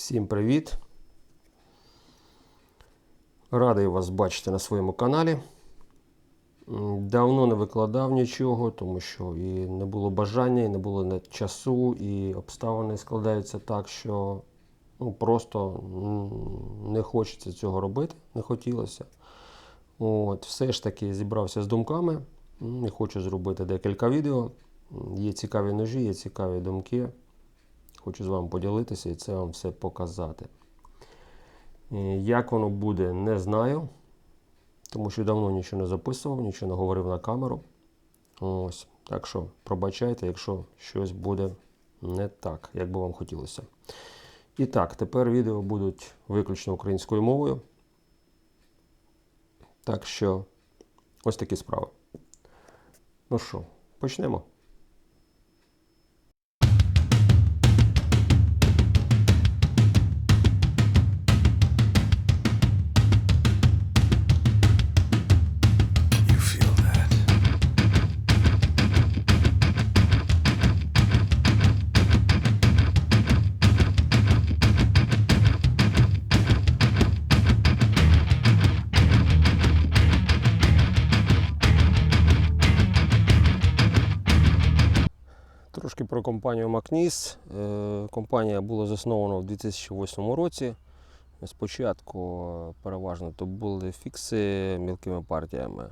Всім привіт! Радий вас бачити на своєму каналі. Давно не викладав нічого, тому що і не було бажання, і не було часу, і обставини складаються так, що ну, просто не хочеться цього робити, не хотілося. От, все ж таки зібрався з думками хочу зробити декілька відео. Є цікаві ножі, є цікаві думки. Хочу з вами поділитися і це вам все показати. Е, Як воно буде, не знаю. Тому що давно нічого не записував, нічого не говорив на камеру. Ось. Так що пробачайте, якщо щось буде не так, як би вам хотілося. І так, тепер відео будуть виключно українською мовою. Так що ось такі справи. Ну що, почнемо. Про компанію Макніс. Е, Компанія була заснована в 2008 році. Спочатку переважно то були фікси мілкими партіями.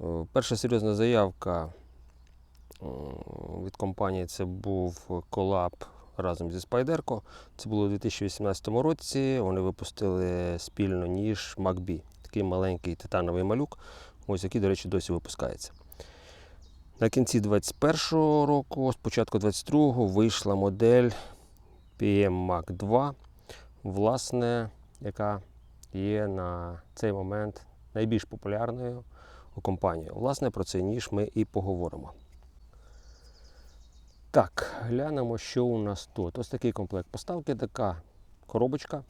Е, Перша серйозна заявка е, від компанії це був колаб разом зі Спайдерко. Це було у 2018 році. Вони випустили спільно ніж MacB. Такий маленький титановий малюк, ось який, до речі, досі випускається. На кінці 21-го року, спочатку 22-го, вийшла модель PM Mac 2, власне, яка є на цей момент найбільш популярною у компанії. Власне, про цей ніж ми і поговоримо. Так, глянемо, що у нас тут. Ось такий комплект поставки, така коробочка,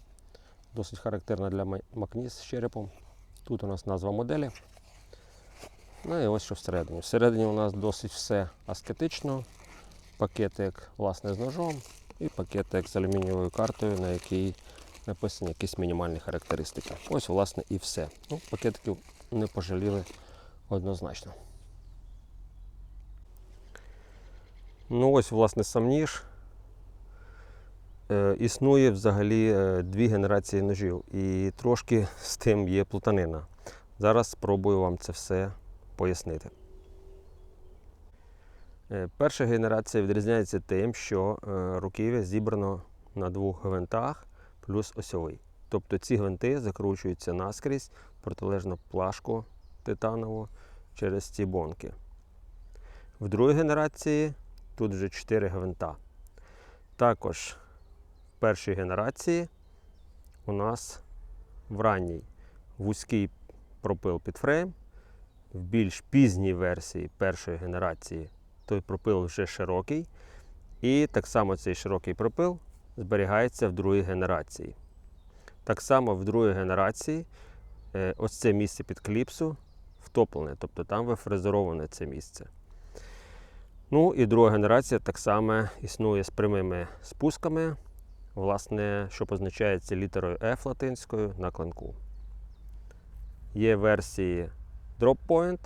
досить характерна для Macnis з черепом. Тут у нас назва моделі. Ну і ось що всередині. Всередині у нас досить все аскетично. Пакетик власне з ножом і пакетик з алюмінієвою картою, на якій написані якісь мінімальні характеристики. Ось, власне, і все. Ну, пакетиків не пожаліли однозначно. Ну, ось, власне, сам ніж. Е, існує взагалі е, дві генерації ножів, і трошки з тим є плутанина. Зараз спробую вам це все пояснити. Е, Перша генерація відрізняється тим, що е, руків'я зібрано на двох гвинтах плюс осьовий. Тобто ці гвинти закручуються наскрізь в протилежну плашку титанову через ці бонки. В другій генерації тут вже 4 гвинта. Також в першій генерації у нас в ранній вузький пропил під фрейм, в більш пізній версії першої генерації той пропил вже широкий. І так само цей широкий пропил зберігається в другій генерації. Так само в другій генерації е, ось це місце під кліпсу втоплене, тобто там вифрезероване це місце. Ну і друга генерація так само існує з прямими спусками, власне, що позначається літерою F латинською на клинку. Є версії Drop Point,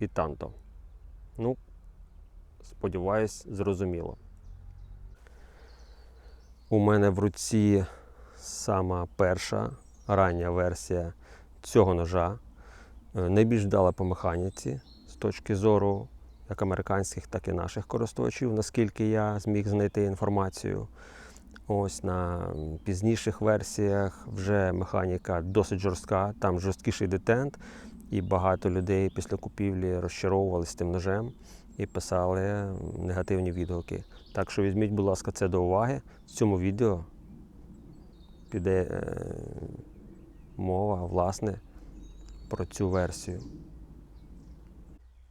і Tanto. Ну, сподіваюсь, зрозуміло. У мене в руці сама перша рання версія цього ножа. Е, Найбільш вдала по механіці з точки зору як американських, так і наших користувачів, наскільки я зміг знайти інформацію. Ось на пізніших версіях вже механіка досить жорстка, там жорсткіший детент, і багато людей після купівлі розчаровувалися тим ножем і писали негативні відгуки. Так що візьміть, будь ласка, це до уваги. В цьому відео піде е, мова, власне, про цю версію.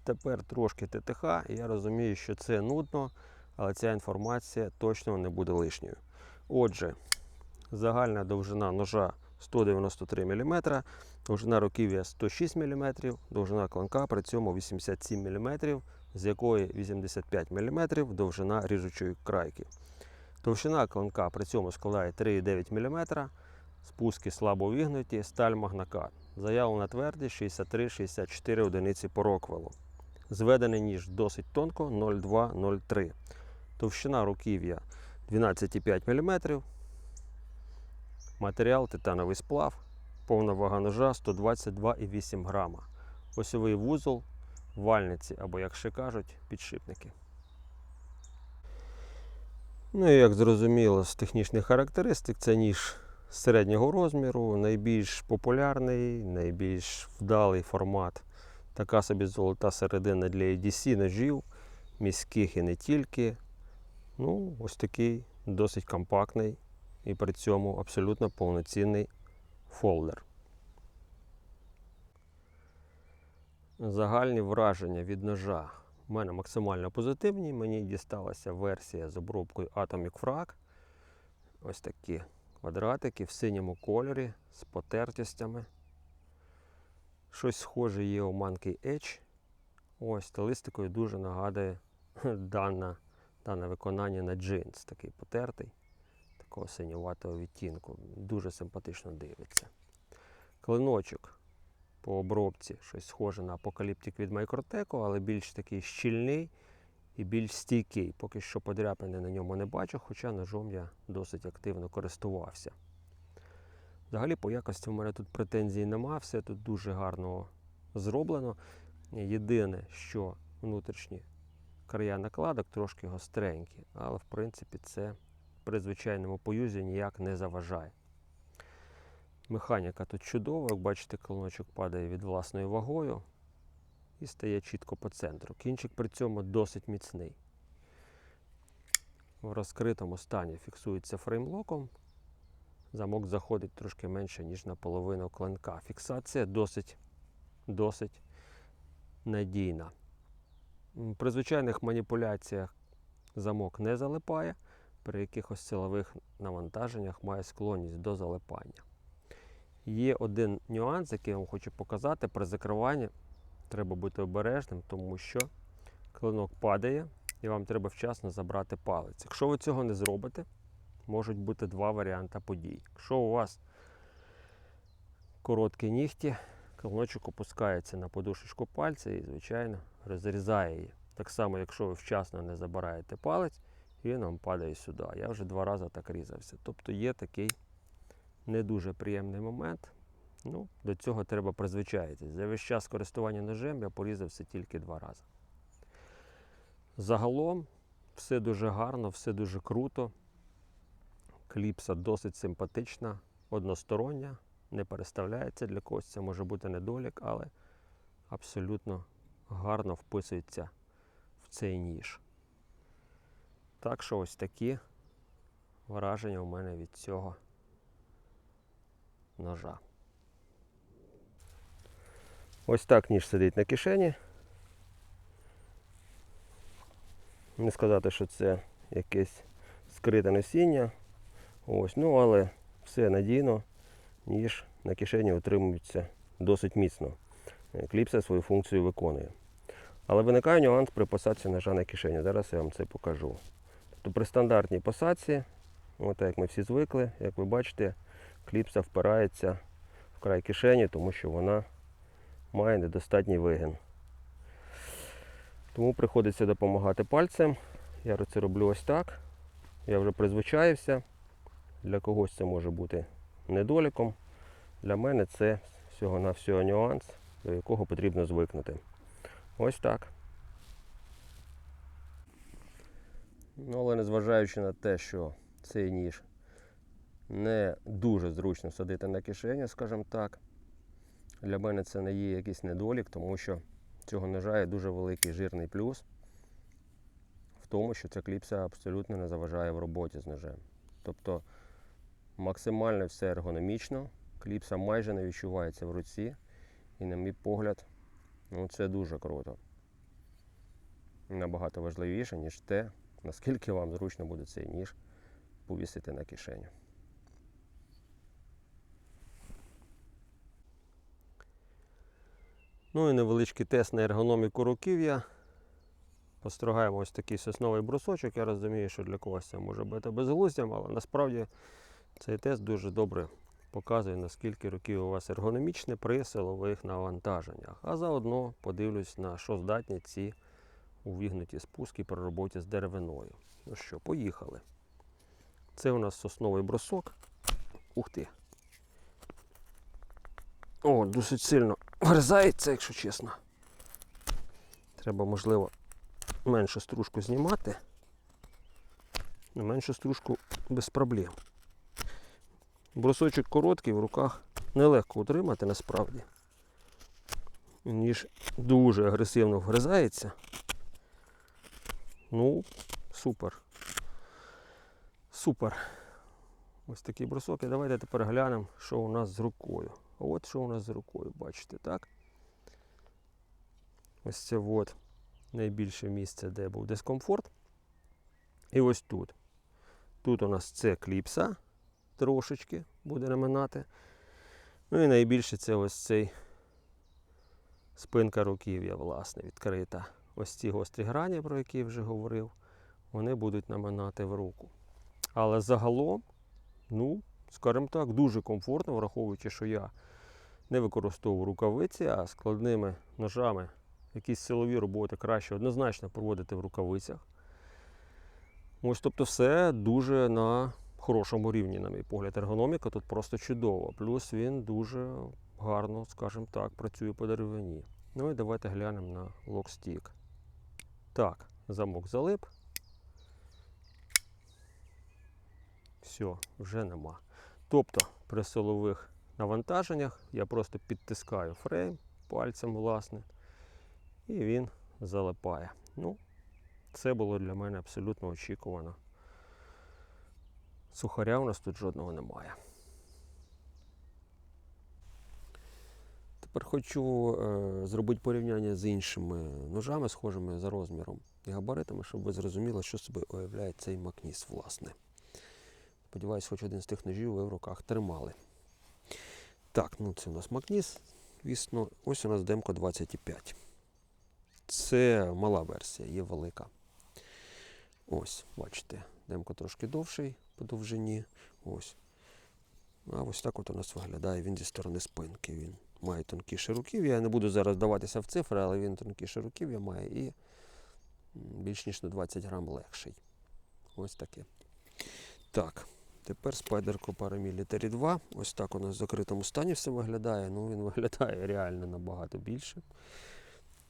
Тепер трошки ТТХ, і я розумію, що це нудно, але ця інформація точно не буде лишньою. Отже, загальна довжина ножа 193 мм, довжина руків'я 106 мм, довжина клинка при цьому 87 мм, з якої 85 мм довжина ріжучої крайки. Товщина клинка при цьому складає 3,9 мм, спуски слабо вігнуті, сталь магнакат. Заявлена твердість 63-64 одиниці по роквелу. Зведений ніж досить тонко 0,2-0,3. Товщина руків'я 12,5 мм. Матеріал титановий сплав. Повна вага ножа 122,8 грама. Осьовий вузол, вальниці або, як ще кажуть, підшипники. Ну і як зрозуміло з технічних характеристик, це ніж середнього розміру, найбільш популярний, найбільш вдалий формат. Така собі золота середина для EDC ножів, міських і не тільки. Ну, ось такий досить компактний і при цьому абсолютно повноцінний фолдер. Загальні враження від ножа у мене максимально позитивні. Мені дісталася версія з обробкою Atomic Frag. Ось такі квадратики в синьому кольорі з потертостями. Щось схоже є у Monkey Edge. Ось стилистикою дуже нагадує дане, дане виконання на джинс. Такий потертий, такого синюватого відтінку. Дуже симпатично дивиться. Клиночок по обробці щось схоже на апокаліптик від Microtech, але більш такий щільний і більш стійкий. Поки що подряпини на ньому не бачу, хоча ножом я досить активно користувався. Взагалі по якості в мене тут претензій нема, все тут дуже гарно зроблено. Єдине, що внутрішні края накладок трошки гостренькі, але в принципі це при звичайному поюзі ніяк не заважає. Механіка тут чудова, як бачите, клиночок падає від власною вагою і стає чітко по центру. Кінчик при цьому досить міцний. В розкритому стані фіксується фреймлоком. Замок заходить трошки менше, ніж на половину клинка. Фіксація досить, досить надійна. При звичайних маніпуляціях замок не залипає, при якихось силових навантаженнях має склонність до залипання. Є один нюанс, який я вам хочу показати. При закриванні треба бути обережним, тому що клинок падає і вам треба вчасно забрати палець. Якщо ви цього не зробите, можуть бути два варіанти подій. Якщо у вас короткі нігті, клиночок опускається на подушечку пальця і, звичайно, розрізає її. Так само, якщо ви вчасно не забираєте палець, він вам падає сюди. Я вже два рази так різався. Тобто є такий не дуже приємний момент. Ну, до цього треба призвичаїтись. За весь час користування ножем я порізався тільки два рази. Загалом все дуже гарно, все дуже круто. Кліпса досить симпатична, одностороння, не переставляється для когось. Це може бути недолік, але абсолютно гарно вписується в цей ніж. Так що ось такі враження у мене від цього ножа. Ось так ніж сидить на кишені. Не сказати, що це якесь скрите носіння. Ось, ну але все надійно, ніж на кишені утримується досить міцно. Е, Кліпса свою функцію виконує. Але виникає нюанс при посадці ножа на кишені. Зараз я вам це покажу. Тобто при стандартній посадці, от як ми всі звикли, як ви бачите, кліпса впирається в край кишені, тому що вона має недостатній вигін. Тому приходиться допомагати пальцем. Я це роблю ось так. Я вже призвичаєвся. Для когось це може бути недоліком. Для мене це всього-навсього нюанс, до якого потрібно звикнути. Ось так. Ну, але незважаючи на те, що цей ніж не дуже зручно садити на кишені, скажімо так. Для мене це не є якийсь недолік, тому що цього ножа є дуже великий жирний плюс в тому, що ця кліпса абсолютно не заважає в роботі з ножем. Тобто максимально все ергономічно, кліпса майже не відчувається в руці, і, на мій погляд, ну, це дуже круто. Набагато важливіше, ніж те, наскільки вам зручно буде цей ніж повісити на кишеню. Ну і невеличкий тест на ергономіку руків'я. Постригаємо ось такий сосновий брусочок. Я розумію, що для когось це може бути безглуздям, але насправді цей тест дуже добре показує, наскільки руків'я у вас ергономічне при силових навантаженнях. А заодно подивлюсь, на що здатні ці увігнуті спуски при роботі з деревиною. Ну що, поїхали. Це у нас сосновий брусок. Ух ти. О, досить сильно врізається, якщо чесно. Треба, можливо, меншу стружку знімати. Ну, Меншу стружку без проблем. Брусочок короткий, в руках нелегко утримати насправді. Ніж дуже агресивно вгризається. Ну, супер. Супер. Ось такий брусок. І давайте тепер глянемо, що у нас з рукою. От що у нас з рукою, бачите, так? Ось це от найбільше місце, де був дискомфорт. І ось тут. Тут у нас це кліпса трошечки буде наминати. Ну і найбільше це ось цей спинка руків'я, власне, відкрита. Ось ці гострі грані, про які я вже говорив, вони будуть наминати в руку. Але загалом, ну, скажімо так, дуже комфортно, враховуючи, що я не використовую рукавиці, а складними ножами якісь силові роботи краще однозначно проводити в рукавицях. Ось, тобто, все дуже на хорошому рівні, на мій погляд. Ергономіка тут просто чудова. Плюс він дуже гарно, скажімо так, працює по деревині. Ну і давайте глянемо на локстік. Так, замок залип. Все, вже нема. Тобто при силових навантаженнях я просто підтискаю фрейм пальцем, власне, і він залипає. Ну, це було для мене абсолютно очікувано. Сухаря у нас тут жодного немає. Тепер хочу е, зробити порівняння з іншими ножами, схожими за розміром і габаритами, щоб ви зрозуміли, що собі уявляє цей макніс, власне. Сподіваюсь, хоч один з тих ножів ви в руках тримали. Так, ну це у нас макніс. Звісно, ось у нас демко 25. Це мала версія, є велика. Ось, бачите, демко трошки довший по довжині. Ось. А ось так от у нас виглядає він зі сторони спинки. Він має тонкіше руків'я. Я не буду зараз вдаватися в цифри, але він тонкіше руків'я має і більш ніж на 20 грам легший. Ось таке. Так, тепер Copara Military 2. Ось так у нас в закритому стані все виглядає. Ну, він виглядає реально набагато більше.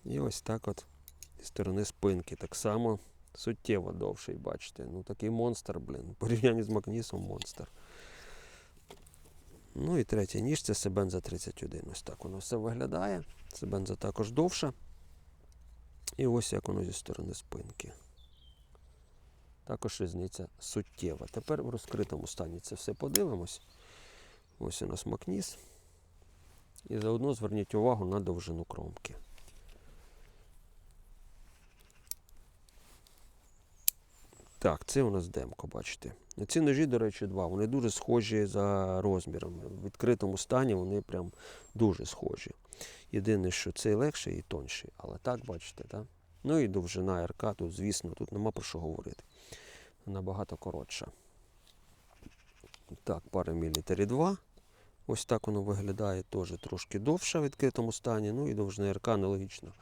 І ось так от зі сторони спинки. Так само суттєво довший, бачите. Ну такий монстр, блін. В порівнянні з Макнісом монстр. Ну і третя ніж це Себенза 31. Ось так воно все виглядає. Себенза також довша. І ось як воно зі сторони спинки. Також різниця суттєва. Тепер в розкритому стані це все подивимось. Ось у нас Макніс. І заодно зверніть увагу на довжину кромки. Так, це у нас демко, бачите. Ці ножі, до речі, два. Вони дуже схожі за розмірами. В відкритому стані вони прям дуже схожі. Єдине, що цей легший і тонший. Але так, бачите, так? Ну і довжина РК, тут, звісно, тут нема про що говорити. Набагато коротша. Так, пара мілітарі 2. Ось так воно виглядає теж трошки довше в відкритому стані. Ну і довжина РК аналогічно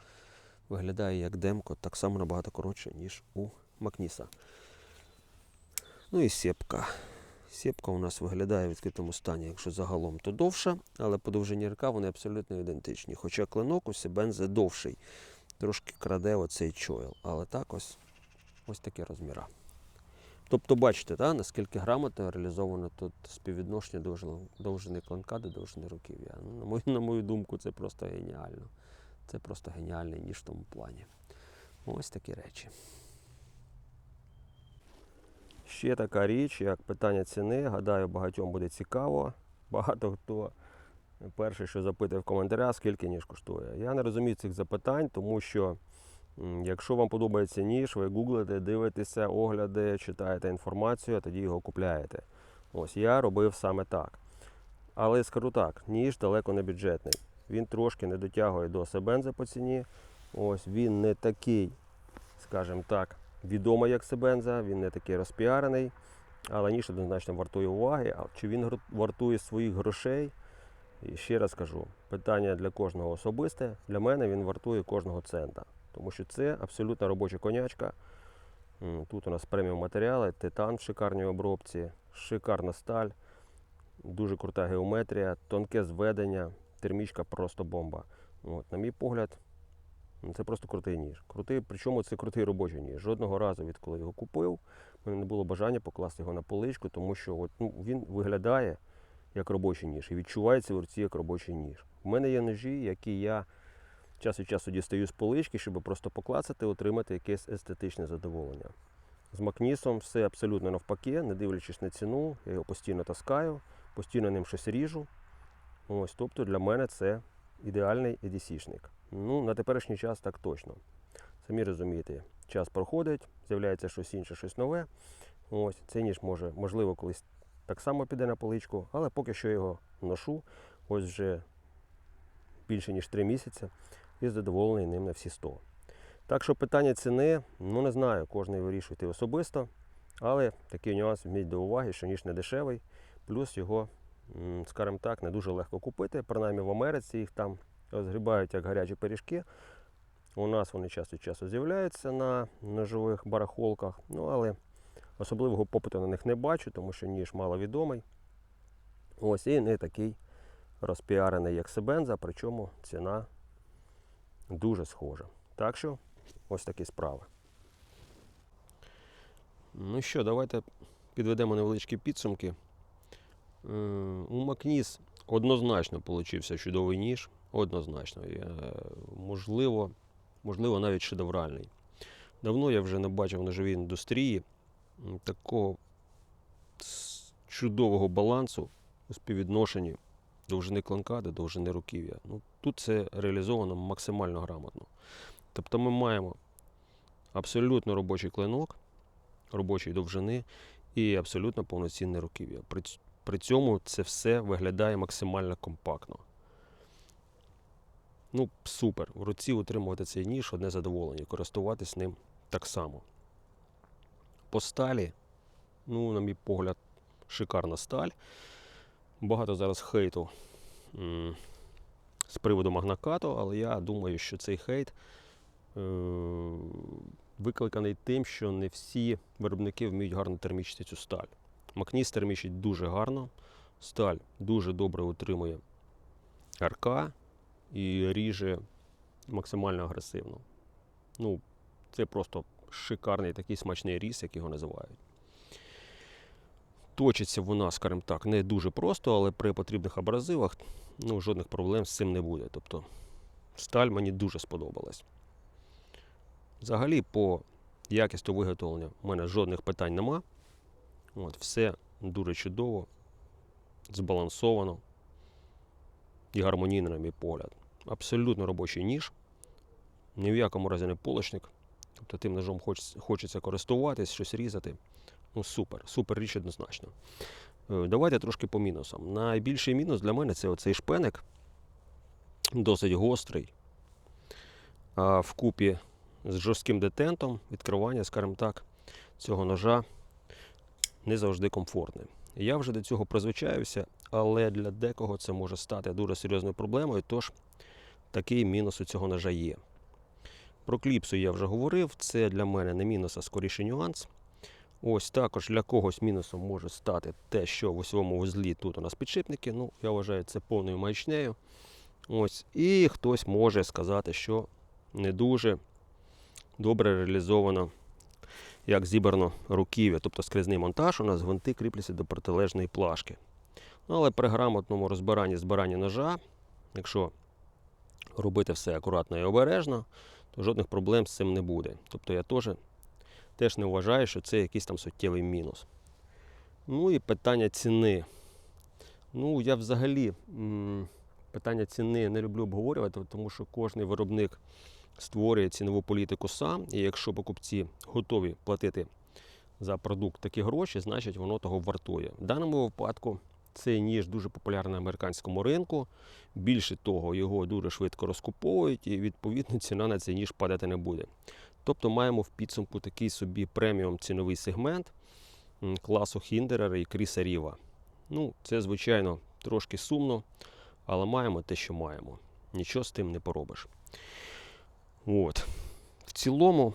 виглядає як демко, так само набагато коротше, ніж у Макніса. Ну і сепка. Сепка у нас виглядає в відкритому стані, якщо загалом, то довша, але по довжині РК вони абсолютно ідентичні. Хоча клинок у Себензе довший. Трошки краде оцей чойл. Але так ось ось такі розміра. Тобто бачите, та, наскільки грамотно реалізовано тут співвідношення довжини клинка до довжини руків'я. Ну, на, мою, на мою думку, це просто геніально. Це просто геніальний ніж в тому плані. Ось такі речі. Ще така річ, як питання ціни. Гадаю, багатьом буде цікаво. Багато хто перший, що запитує в коментарях, скільки ніж коштує. Я не розумію цих запитань, тому що якщо вам подобається ніж, ви гуглите, дивитеся огляди, читаєте інформацію, а тоді його купляєте. Ось я робив саме так. Але скажу так, ніж далеко не бюджетний. Він трошки не дотягує до Себензи по ціні. Ось він не такий, скажімо так, відомий як Себенза, він не такий розпіарений, але ніж однозначно вартує уваги. А чи він вартує своїх грошей? І ще раз кажу, питання для кожного особисте. Для мене він вартує кожного цента. Тому що це абсолютно робоча конячка. Тут у нас преміум матеріали, титан в шикарній обробці, шикарна сталь, дуже крута геометрія, тонке зведення, термічка просто бомба. От, на мій погляд, це просто крутий ніж. Крутий, причому це крутий робочий ніж. Жодного разу, відколи його купив, в мене не було бажання покласти його на поличку, тому що от, ну, він виглядає як робочий ніж і відчувається в руці як робочий ніж. У мене є ножі, які я час від часу дістаю з полички, щоб просто поклацати, отримати якесь естетичне задоволення. З Макнісом все абсолютно навпаки, не дивлячись на ціну, я його постійно таскаю, постійно ним щось ріжу. Ось, тобто для мене це ідеальний EDC-шник. Ну, на теперішній час так точно. Самі розумієте, час проходить, з'являється щось інше, щось нове. Ось, цей ніж може, можливо, колись так само піде на поличку, але поки що його ношу, ось вже більше ніж 3 місяці і задоволений ним на всі 100. Так що питання ціни, ну не знаю, кожен вирішуйте особисто, але такий нюанс вміть до уваги, що ніж не дешевий, плюс його, скажімо так, не дуже легко купити. Принаймні в Америці їх там розгрібають як гарячі пиріжки. У нас вони час від часу з'являються на ножових барахолках, ну але особливого попиту на них не бачу, тому що ніж маловідомий. Ось і не такий розпіарений, як Себенза, причому ціна дуже схожа. Так що ось такі справи. Ну що, давайте підведемо невеличкі підсумки. У Макніс однозначно получився чудовий ніж. Однозначно. Е, Можливо, можливо, навіть шедевральний. Давно я вже не бачив в ножовій індустрії такого чудового балансу у співвідношенні довжини клинка до довжини руків'я. Ну, тут це реалізовано максимально грамотно. Тобто ми маємо абсолютно робочий клинок, робочої довжини і абсолютно повноцінне руків'я. При, цьому це все виглядає максимально компактно. Ну, супер. В руці утримувати цей ніж одне задоволення, користуватись ним так само. По сталі, ну, на мій погляд, шикарна сталь. Багато зараз хейту м, з приводу магнакату, але я думаю, що цей хейт е, викликаний тим, що не всі виробники вміють гарно термічити цю сталь. Макніс термічить дуже гарно, сталь дуже добре утримує РК і ріже максимально агресивно. Ну, це просто шикарний такий смачний різ, як його називають. Точиться вона, скажімо так, не дуже просто, але при потрібних абразивах ну, жодних проблем з цим не буде. Тобто сталь мені дуже сподобалась. Взагалі, по якістю виготовлення в мене жодних питань нема. От, все дуже чудово, збалансовано і гармонійно, на мій погляд. Абсолютно робочий ніж. Ні в якому разі не полочник. Тобто тим ножом хочеться, користуватись, щось різати. Ну, супер, супер річ однозначно. Е, Давайте трошки по мінусам. Найбільший мінус для мене це оцей шпеник. Досить гострий. А вкупі з жорстким детентом відкривання, скажімо так, цього ножа не завжди комфортне. Я вже до цього призвичаюся, але для декого це може стати дуже серйозною проблемою, тож такий мінус у цього ножа є. Про кліпсу я вже говорив, це для мене не мінус, а скоріше нюанс. Ось також для когось мінусом може стати те, що в усьому вузлі тут у нас підшипники. Ну, я вважаю це повною маячнею. Ось. І хтось може сказати, що не дуже добре реалізовано, як зібрано руків'я, тобто скрізний монтаж, у нас гвинти кріпляться до протилежної плашки. Ну, але при грамотному розбиранні збиранні ножа, якщо робити все акуратно і обережно, то жодних проблем з цим не буде. Тобто я теж, теж не вважаю, що це якийсь там суттєвий мінус. Ну і питання ціни. Ну, я взагалі питання ціни не люблю обговорювати, тому що кожен виробник створює цінову політику сам, і якщо покупці готові платити за продукт такі гроші, значить воно того вартує. В даному випадку цей ніж дуже популярний на американському ринку. Більше того, його дуже швидко розкуповують, і відповідно ціна на цей ніж падати не буде. Тобто маємо в підсумку такий собі преміум ціновий сегмент класу Хіндерера і Кріса Ріва. Ну, це, звичайно, трошки сумно, але маємо те, що маємо. Нічого з тим не поробиш. От. В цілому,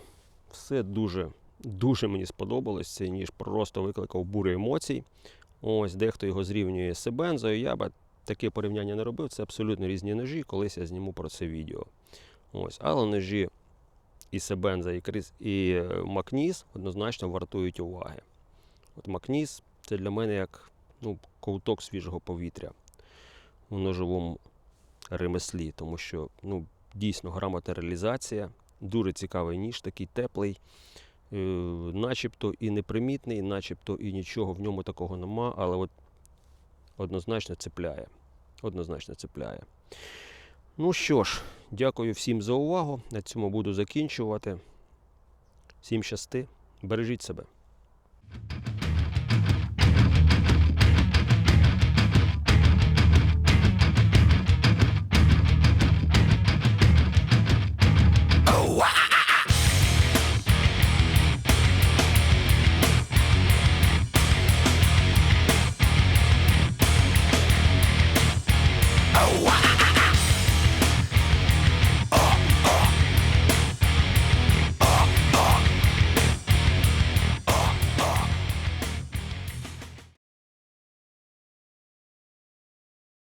все дуже, дуже мені сподобалось. Ніж просто викликав бурю емоцій. Ось дехто його зрівнює з Себензою. Я би таке порівняння не робив. Це абсолютно різні ножі. Колись я зніму про це відео. Ось, але ножі і Себенза, і Кріс, і е, Макніс однозначно вартують уваги. От Макніс це для мене як ну, ковток свіжого повітря у ножовому ремеслі, тому що ну, дійсно грамотна реалізація, дуже цікавий ніж, такий теплий, е, начебто і непримітний, начебто і нічого в ньому такого нема, але от однозначно цепляє. Однозначно цепляє. Ну що ж, дякую всім за увагу. На цьому буду закінчувати. Всім щасти, бережіть себе.